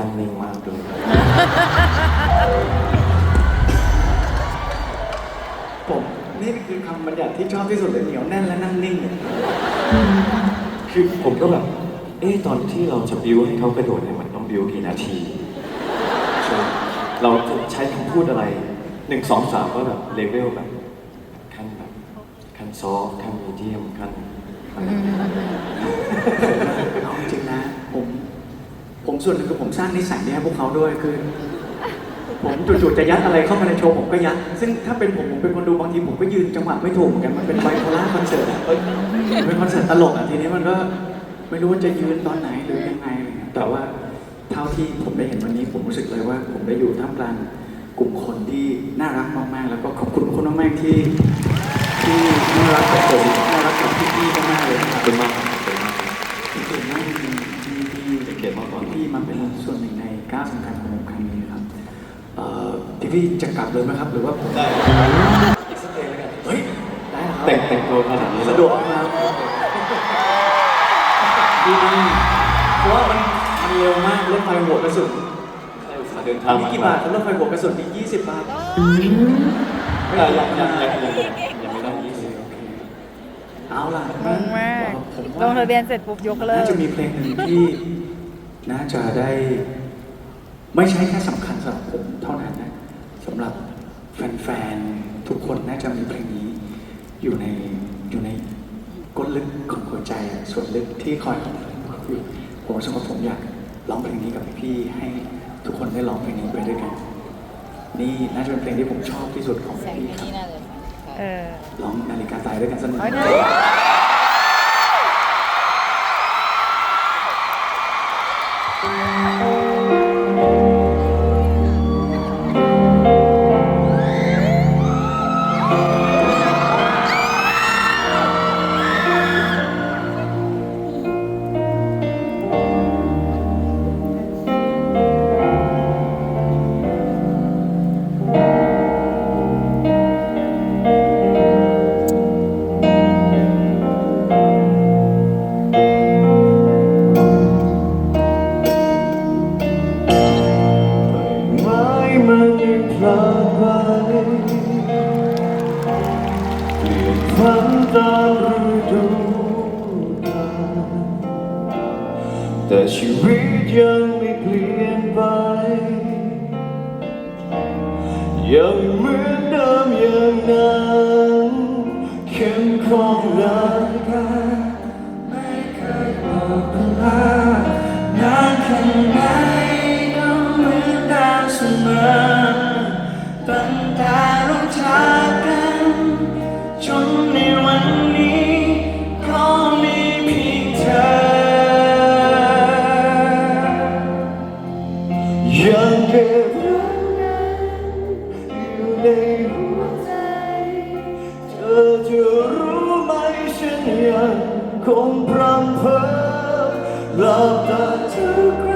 นั่งนิ่งมากเลยผมนี่คือคำบัญญัติที่ชอบที่สุดเลยเหนียวแน่นและนั่งนิ่งเนี่ยคือผมก็แบบ เอ๊ะตอนที่เราจะบิวให้เขากระโดดเนี่ยมันต้องบิวกี่นาทีใช่เราจะใช้คำพูดอะไรหนึ่งสองสามก็แบบเลเวลแบบขั้นแบบขั้นซอฟต์ขั้นมีเดียมขั้นอะไร เอาจริงๆนะ ผมผม ส่วนหนึ่งคือผมสร้างนิสัยนี้ให้พวกเขาด้วยคือ ผมจู่ๆจะยัดอะไรเข้ามาในโชว์ผมก็ยัด ซึ่งถ้าเป็นผมผมเป็นคนดูบางทีผมก็ยืนจังหวะไม่ถูกเหมือนกันมันเป็นไบโพล่าคอนเสิร์ตอะเอ้ยเป็นคอนเสิร์ตตลกอะทีนี้มันก็ไม่รู้ว่าจะยืนตอนไหนหรือยังไงอะไรเงี้ยแต่ว่าเท่าที่ผมได้เห็นวันนี้ผมรู้สึกเลยว่า ผมได้อยู่ท่ามกลางกลุ่มคนที่น่ารักมากๆ แล้วก็ขอบคุณคุณมากๆที่ที่น่ารักกับผมน่ารักกับพี่ๆ พี่พี่จะกลับเลยไหมครับ หรือว่าผมได้อีกสักเพลงแล้วกันเฮ้ยได้ครับแต่งแต่งตัวขนาดนี้แล้สะดวกครับดีมากเพราะว่ามันมันเร็วมากรถไฟหัวกระสุนได้อุตส่าห์เดินทางนี่กี่บาทครับรถไฟหัวกระสุนนี่ยี่สิบบาทไม่ได้ยังยังยังยังยังไม่ได้ยี่สิบเอาล่ะงงมากผมลว่างทะเบียนเสร็จปุ๊บยกเลิน่ากจะมีเพลงหนึ่งที่น่าจะได้ ไม่ใช่แค่สำคัญสำหรับผมเท่านั้นนะ สำหรับแฟนๆ ทุกคนน่าจะมีเพลงนี้ อยู่ในอยู่ในก้นลึกของหัวใจส่วนลึกที่คอยของอยู่ผมรู้สึกว่าผมอยากร้องเพลงนี้กับพี่ให้ทุกคนได้ร้องเพลงนี้ไปด้วยกัน นี่น่าจะเป็นเพลงที่ผมชอบที่สุดของพี่ครับร้องนาฬิกาตายด้วยกันสักหนึ่ง ชีวิตยังไม่เปลี่ยนไป ยังเหมือนเดิมอย่างนั้นเข้มข้นนาฬิกาน คงพรำเพ้อหลับตาเธอ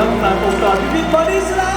ครับฝ